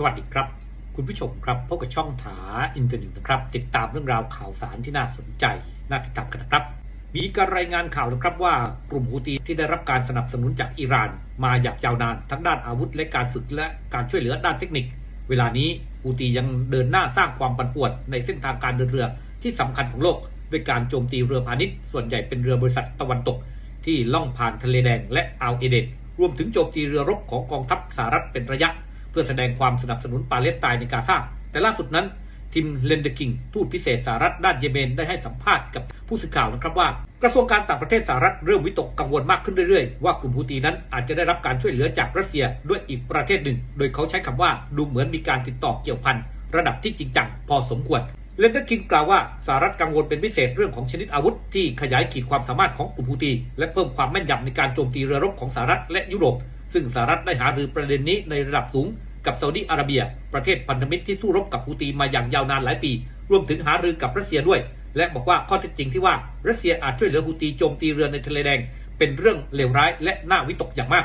สวัสดีครับ คุณผู้ชมครับพบกับช่องถาอินเทอร์เน็ตนะครับ ติดตามเรื่องราวข่าวสารที่น่าสนใจ น่าติดตามกันนะครับ มีการรายงานข่าวนะครับว่ากลุ่มฮูตีที่ได้รับการสนับสนุนจากอิหร่าน มาอย่างยาวนาน ทั้งด้านอาวุธและการฝึกและการช่วยเหลือด้านเทคนิค เวลานี้ฮูตียังเดินหน้าสร้างความปั่นป่วนในเส้นทางการเดินเรือที่สำคัญของโลก ด้วยการโจมตีเรือพาณิชย์ส่วนใหญ่เป็นเรือบริษัทตะวันตก ที่ล่องผ่านทะเลแดงและอ่าวเอเดนรวมถึงโจมตีเรือรบของกองทัพสหรัฐเป็นระยะ เพื่อแสดงความสนับสนุนปาเลสไตน์ในกาซาแต่ล่าสุดนั้นทิมเลนเดกิงทูตพิเศษสหรัฐด้านเยเมนได้ให้สัมภาษณ์กับผู้สื่อข่าวนะครับว่า กระทรวงการต่างประเทศสหรัฐเริ่มวิตกกังวลมากขึ้นเรื่อยๆ ว่ากลุ่มฮูตีนั้นอาจจะได้รับการช่วยเหลือจากรัสเซียด้วยอีกประเทศหนึ่ง โดยเขาใช้คำว่าดูเหมือนมีการติดต่อเกี่ยวพันระดับที่จริงจังพอสมควรเลนเดอร์คิงกล่าวว่าสหรัฐกังวลเป็นพิเศษเรื่องของชนิดอาวุธที่ขยายขีดความสามารถของกลุ่มฮูตี และเพิ่มความแม่นยำในการโจมตีเรือรบของสหรัฐและยุโรป ซึ่งสหรัฐได้หารือประเด็นนี้ในระดับสูงกับซาอุดิอาระเบีย ประเทศพันธมิตรที่สู้รบกับฮูตีมาอย่างยาวนานหลายปี รวมถึงหารือกับรัสเซียด้วย และบอกว่าข้อเท็จจริงที่ว่ารัสเซียอาจช่วยเหลือฮูตีโจมตีเรือในทะเลแดง เป็นเรื่องเลวร้ายและน่าวิตกอย่างมาก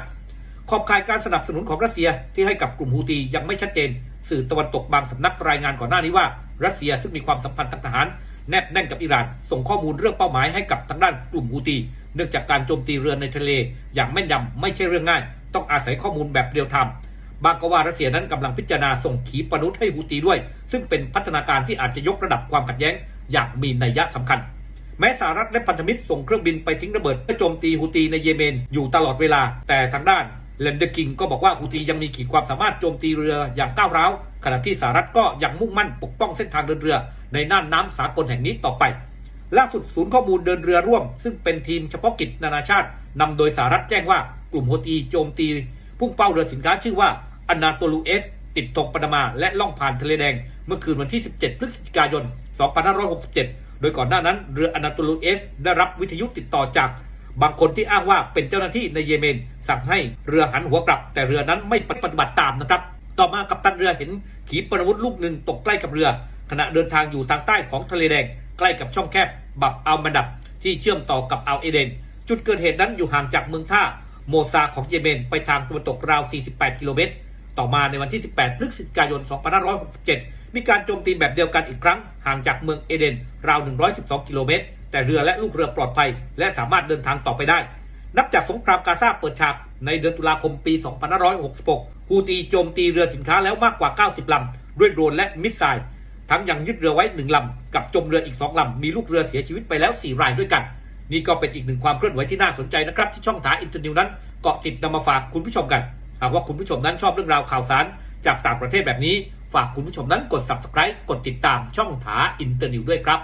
ขอบข่ายการสนับสนุนของรัสเซียที่ให้กับกลุ่มฮูตียังไม่ชัดเจน สื่อตะวันตกบางสำนักรายงานก่อนหน้านี้ว่า รัสเซียซึ่งมีความสัมพันธ์ทางทหารแนบแน่นกับอิหร่าน ส่งข้อมูลเรื่องเป้าหมายให้กับทางด้านกลุ่มฮูตี เนื่องจากการโจมตีเรือในทะเล อย่างแม่นยำไม่ใช่เรื่องง่าย ต้องอาศัยข้อมูลแบบเรียลไทม์บางก็ว่ารัสเซียนั้นกำลังพิจารณาส่งขีปนาวุธให้ฮูตีด้วย ซึ่งเป็นพัฒนาการที่อาจจะยกระดับความขัดแย้งอย่างมีนัยยะสำคัญ แม้สหรัฐและพันธมิตรส่งเครื่องบินไปทิ้งระเบิดเพื่อโจมตีฮูตีในเยเมนอยู่ตลอดเวลา แต่ทางด้านเลนเดกิงก็บอกว่าฮูตียังมีขีดความสามารถโจมตีเรืออย่างก้าวร้าวขณะที่สหรัฐก็ยังมุ่งมั่นปกป้องเส้นทางเดินเรือในน่านน้ำสากลแห่งนี้ต่อไปล่าสุดศูนย์ข้อมูลเดินเรือร่วม ซึ่งเป็นทีมเฉพาะกิจนานาชาตินำโดยสหรัฐแจ้งว่า กลุ่มโฮตีโจมตี พุ่งเป้าเรือสินค้าชื่อว่าอนาโตลูเอส ติดธงปานามาและล่องผ่านทะเลแดง เมื่อคืนวันที่ 17 พฤศจิกายน 2567 โดยก่อนหน้านั้นเรืออนาโตลูเอส ได้รับวิทยุติดต่อจาก บางคนที่อ้างว่าเป็นเจ้าหน้าที่ในเยเมน สั่งให้เรือหันหัวกลับ แต่เรือนั้นไม่ปฏิบัติตามนะครับ ต่อมากัปตันเรือเห็นขีปนาวุธลูกหนึ่งตกใกล้กับเรือ ขณะเดินทางอยู่ทางใต้ของทะเลแดง ใกล้กับช่องแคบบับอัลมันดับที่เชื่อมต่อกับอัลเอเดน จุดเกิดเหตุนั้นอยู่ห่างจากเมืองท่า โมซาของเยเมนไปทางตะวันตกราว 48 กิโลเมตร ต่อมาในวันที่ 18 พฤศจิกายน 2567 มีการโจมตีแบบเดียวกันอีกครั้ง ห่างจากเมืองเอเดนราว 112 กิโลเมตร แต่เรือและลูกเรือปลอดภัย และสามารถเดินทางต่อไปได้ นับจากสงครามกาซาเปิดฉากในเดือนตุลาคมปี 2566 ฮูตีโจมตีเรือสินค้าแล้วมากกว่า 90 ลำ ด้วยโดรนและมิสไซล์ ทั้งยังยึดเรือไว้ 1 ลำ กับจมเรืออีก 2 ลำ มีลูกเรือเสียชีวิตไปแล้ว 4 รายด้วยกัน นี่ก็เป็นอีกหนึ่งความเคลื่อนไหวที่น่าสนใจนะครับ ที่ช่องถาอินเตอร์นิวนั้นเกาะติดนำมาฝากคุณผู้ชมกัน หากว่าคุณผู้ชมนั้นชอบเรื่องราวข่าวสาร จากต่างประเทศแบบนี้ ฝากคุณผู้ชมนั้นกด subscribe กดติดตามช่องถาอินเตอร์นิวด้วยครับ